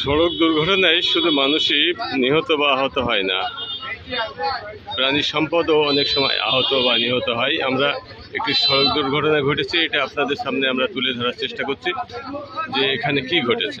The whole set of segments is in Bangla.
সড়ক দুর্ঘটনায় শুধু মানুষই নিহত বা আহত হয় না। প্রাণী সম্পদও অনেক সময় আহত বা নিহত হয়। আমরা একটি সড়ক দুর্ঘটনা ঘটেছে, এটা আপনাদের সামনে আমরা তুলে ধরার চেষ্টা করছি যে এখানে কি ঘটেছে।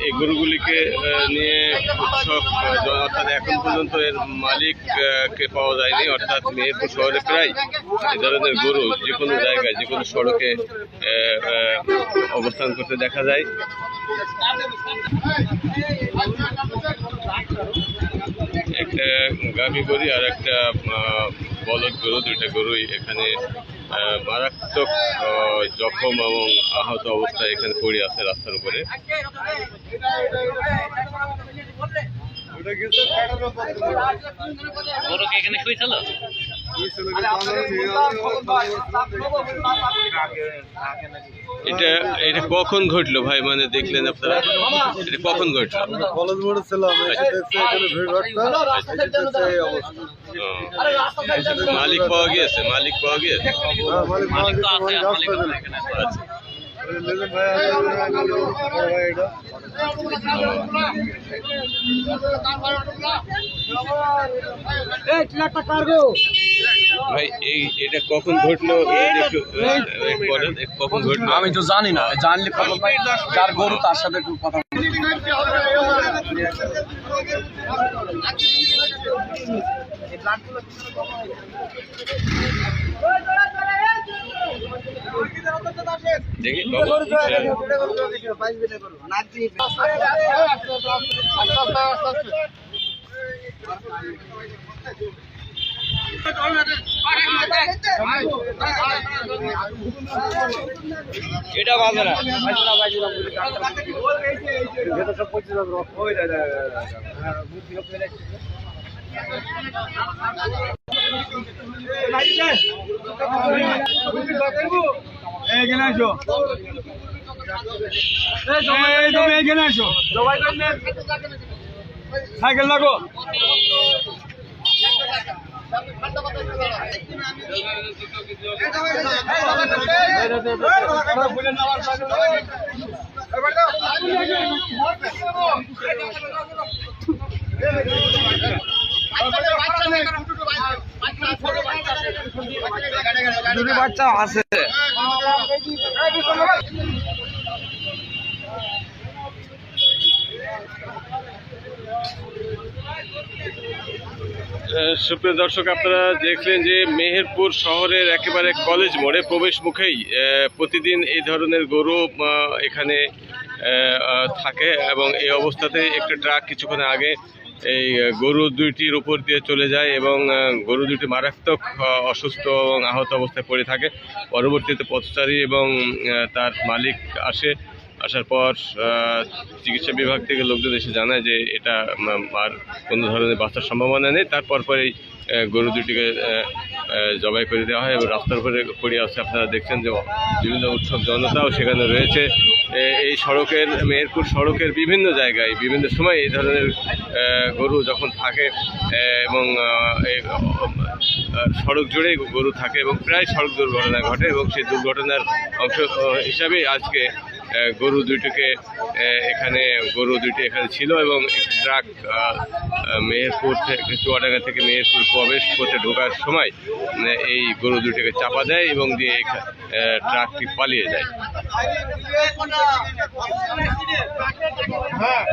এই গরুগুলিকে নিয়ে উৎসব অর্থাৎ এখন পর্যন্ত এর মালিককে পাওয়া যায়নি অর্থাৎ মেহেরপুর শহরে প্রায় এই ধরনের গরু যে কোনো জায়গায় যে কোনো সড়কে অবস্থান করতে দেখা যায়। একটা গাভী গরু আর একটা বলদ গরু দুইটা গরুই এখানে আহ, মারাত্মক জখম এবং আহত অবস্থায় এখানে পড়ে আছে রাস্তার উপরে। এখানে শুয়েছিল এটা এটা কখন ঘটলো ভাই? মানে দেখলেন আপনারা? এটা কখন ঘটলো? কলেজ মোড়ে ছিলাম এসে দেখছি এখানে ভিড় ভাট্টা এসে দেখছি এই অবস্থা ও, মালিক পাওয়া গিয়েছে মালিক পাওয়া গিয়েছে? হ্যাঁ, মালিক মালিক তো আছে। মালিক ভাই এটা এই এটা কখন ঘটলো? কখন ঘটলো? আমি তো জানি না জানলে যার গরু তার সাথে একটু কথা বলি। দেখি বাবু, এটা বাজে না। এখানে আসো। এই তুমি এখানে আসো। সাইকেল লাগো দুটো বাচ্চা আছে। সুপ্রিয় দর্শক, আপনারা দেখলেন যে মেহেরপুর শহরের একেবারে কলেজ মোড়ে প্রবেশ মুখেই প্রতিদিন এই ধরনের গরু এখানে থাকে এবং এই অবস্থাতে একটা ট্রাক কিছুক্ষণ আগে এই গরু দুইটির উপর দিয়ে চলে যায় এবং গরু দুটি মারাত্মক অসুস্থ এবং আহত অবস্থায় পড়ে থাকে। পরবর্তীতে পথচারী এবং তার মালিক আসে। আসার পর চিকিৎসা বিভাগ থেকে লোকজন এসে জানায় যে এটা আর কোনো ধরনের বাঁচার সম্ভাবনা নেই। তারপর পরেই গরু দুটিকে জবাই করে দেওয়া হয় এবং রাস্তার উপরে পড়ে আছে। আপনারা দেখছেন যে বিভিন্ন উৎসব জনতাও সেখানে রয়েছে। এই সড়কের, মেহেরপুর সড়কের বিভিন্ন জায়গায়, বিভিন্ন সময় এই ধরনের গরু যখন থাকে এবং সড়ক জুড়েই গরু থাকে এবং প্রায় সড়ক দুর্ঘটনা ঘটে এবং সেই দুর্ঘটনার অংশ হিসাবে আজকে গরু দুইটিকে এখানে গরু দুইটি এখানে ছিল এবং ট্রাক মেহেরপুর থেকে চুয়াডাঙ্গা থেকে মেহেরপুর প্রবেশ করতে ঢোকার সময় এই গরু দুইটিকে চাপা দেয় এবং দিয়ে ট্রাকটি পালিয়ে যায়। হ্যাঁ।